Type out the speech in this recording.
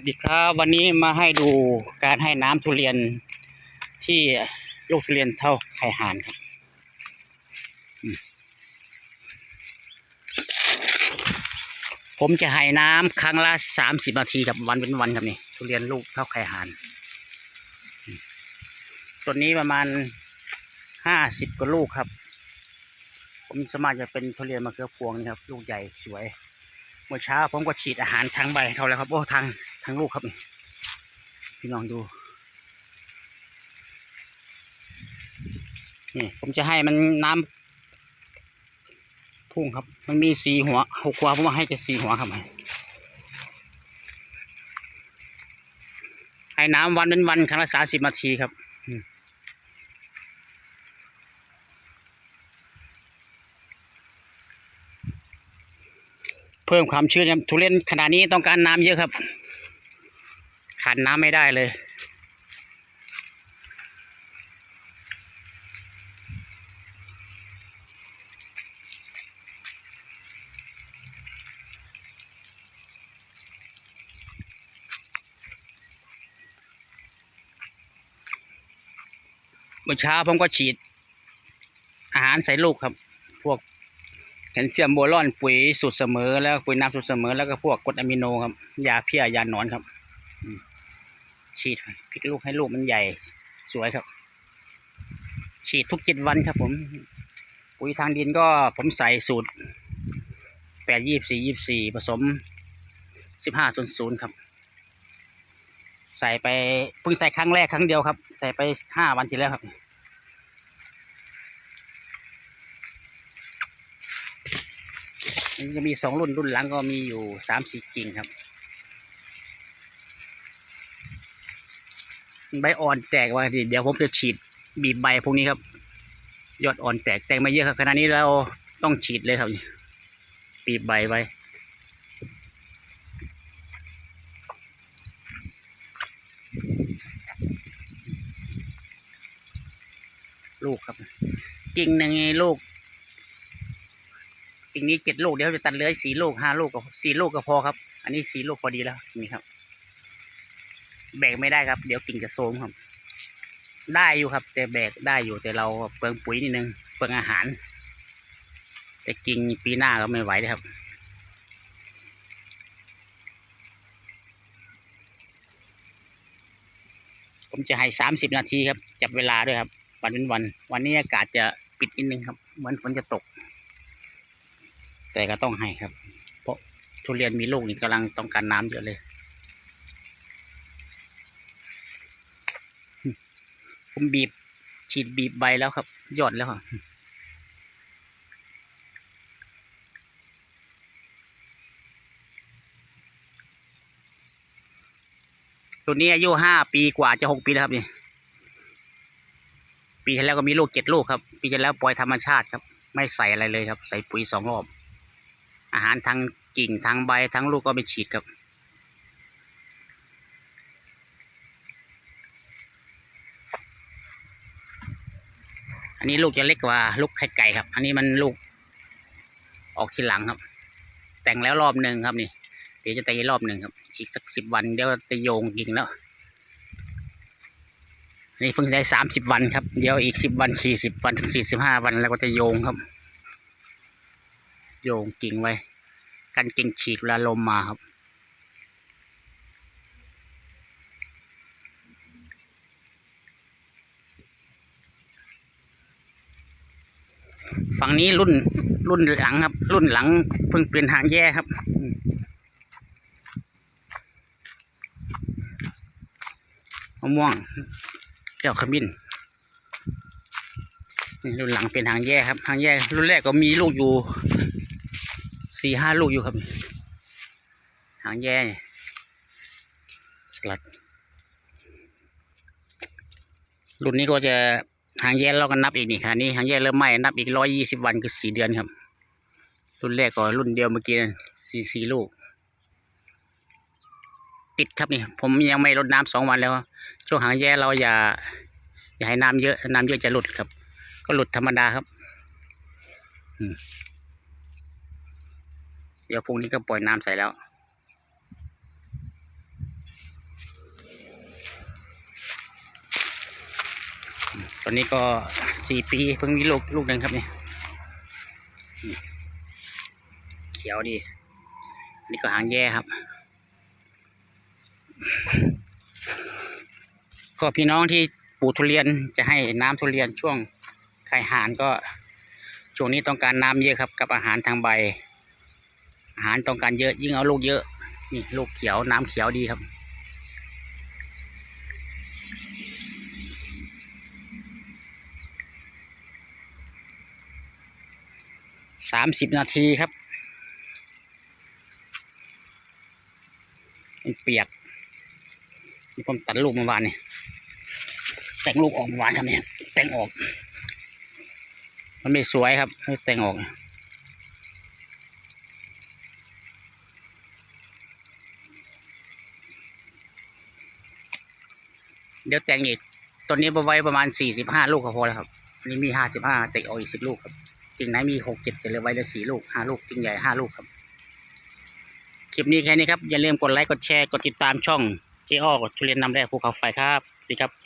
ัสดีครับวันนี้มาให้ดูการให้น้ำทุเรียนที่ลูกทุเรียนเท่าไข่ห่านครับ ผมจะให้น้ำครั้งละสามสิบนาทีครับวันเป็นวันครับนี่ทุเรียนลูกเท่าไข่ห่านต้นนี้ประมาณห้าสิบกว่าลูกครับ ผมสามารถจะเป็นทุเรียนมะเขือพวงนี่ครับ ลูกใหญ่สวยเมื่อเช้าผมก็ฉีดอาหารทางใบเขาแล้วครับ โอ้ทาง ทางลูกครับนี่พี่น้องดู นี่ ผมจะให้มันน้ำพุ่งครับ มันมีสีหัวหกหัวผมว่าให้จะสีหัวครับให้น้ำวันเป็นวันครั้งละสามสิบนาทีครับเพิ่มความชื้นครับทุเรียนขนาดนี้ต้องการน้ำเยอะครับ ขาดน้ำไม่ได้เลย เมื่อเช้าผมก็ฉีด อาหารใส่ลูกครับ พวกแคลเซียมโบรอนปุ๋ยสูตรเสมอแล้วปุ๋ยน้ำสูตรเสมอแล้วก็พวกกรดอะมิโนครับ ยาเพี้ยยาหนอนครับอืม ฉีดพลิกลูกให้ลูกมันใหญ่สวยครับ ฉีดทุกเจ็ดวันครับผม ปุ๋ยทางดินก็ผมใส่สูตรแปดยี่สี่ยี่สี่ผสมสิบห้าศูนย์ศูนย์ครับ ใส่ไปเพิ่งใส่ครั้งแรกครั้งเดียวครับ ใส่ไปห้าวันที่แล้วครับมันจะมีสองรุ่นรุ่นหลังก็มีอยู่สามสี่กิ่งครับ ใบอ่อนแตกว่าสิเดี๋ยวผมจะฉีดบีบใบพวกนี้ครับ ยอดอ่อนแตกแตกมาเยอะครับขณะนี้เราต้องฉีดเลยครับบีบใบไว้ลูกครับกิ่งหนึ่งไงลูกกิ่งนี้เจ็ดลูกเดี๋ยวจะตัดเหลือสี่ลูกห้าลูกก็สี่ลูกก็พอครับ อันนี้สี่ลูกพอดีแล้วนี่ครับ แบกไม่ได้ครับ เดี๋ยวกิ่งจะโทรมครับ ได้อยู่ครับ แต่แบกได้อยู่แต่เราเปลืองปุ๋ยนิดนึงเปลืองอาหาร แต่กิ่งปีหน้าก็ไม่ไหวครับผมจะให้สามสิบนาทีครับ จับเวลาด้วยครับ วันเป็นวัน วันนี้อากาศจะปิดนิดนึงครับ เหมือนฝนจะตก แต่ก็ต้องให้ครับ เพราะทุเรียนมีลูกนี่กำลังต้องการน้ำเยอะเลย ผมบีบ ฉีดบีบใบแล้วครับยอดแล้วครับตัวนี้อายุห้าปีกว่าจะหกปีแล้วครับนี่ปีที่แล้วก็มีลูกเจ็ดลูกครับ ปีที่แล้วปล่อยธรรมชาติครับ ไม่ใส่อะไรเลยครับ ใส่ปุ๋ยสองรอบ อาหารทั้งกิ่งทั้งใบทั้งลูกก็ไม่ฉีดครับ อันนี้ลูกจะเล็กกว่าลูกไข่ไก่ครับ อันนี้มันลูก ออกทีหลังครับ แต่งแล้วรอบหนึ่งครับนี่ เดี๋ยวจะตีรอบหนึ่งครับ อีกสักสิบวันเดี๋ยวจะโยงกิ่งแล้วนี่เพิ่งได้สามสิบวันครับ เดี๋ยวอีกสิบวันสี่สิบวันถึงสี่สิบห้าวันแล้วก็จะโยงครับ โยงกิ่งไว้ กันกิ่งฉีกเวลาลมมาครับ ฝั่งนี้รุ่นรุ่นหลังครับ รุ่นหลังเพิ่งเปลี่ยนหางแย่ครับ มะม่วงเจ้าขมิ้นรุ่นหลังเป็นหางแย่ครับหางแย่รุ่นแรกก็มีลูกอยู่สี่ห้าลูกอยู่ครับ หางแย่สลัด รุ่นนี้ก็จะ หางแย่เราก็นับอีกนี่ค่ะนี่หางแย่เริ่มไหม้นับอีกร้อยยี่สิบวันคือสี่เดือนครับ รุ่นแรกก็รุ่นเดียวเมื่อกี้สี่สี่ลูก ติดครับนี่ ผมยังไม่รดน้ำสองวันแล้ว ช่วงหางแย่เราอย่า อย่าให้น้ำเยอะน้ำเยอะจะหลุดครับ ก็หลุดธรรมดาครับเดี๋ยวพรุ่งนี้ก็ปล่อยน้ำใส่แล้ว ตอนนี้ก็สี่ปีเพิ่งมีลูกลูกหนึ่งครับเนี่ยเขียวดี นี่ก็หางแย่ครับ ก็พี่น้องที่ปลูกทุเรียนจะให้น้ำทุเรียนช่วงไข่หานก็ช่วงนี้ต้องการน้ำเยอะครับ กับอาหารทางใบ อาหารต้องการเยอะยิ่งเอาลูกเยอะ นี่ลูกเขียวน้ำเขียวดีครับ สามสิบนาทีครับมันเปียกนี่ผมตัดลูกเมื่อวานนี่แต่งลูกออกเมื่อวานครับเนี่ยแต่งออก มันไม่สวยครับแต่งออกเดี๋ยวแต่งอีกต้นนี้ไว้ประมาณสี่สิบห้าลูกก็พอแล้วครับนนี้มีห้าสิบห้าเตะออกอีกสิบลูกครับ กิ่งไหนมีหกเจ็ดจะเหลือไว้ละสี่ลูกห้าลูกกิ่งใหญ่ห้าลูกครับ คลิปนี้แค่นี้ครับ อย่าลืมกดไลค์กดแชร์กดติดตามช่องเจ้อ้อทุเรียนนำแรกภูเขาไฟครับสวัสดีครับ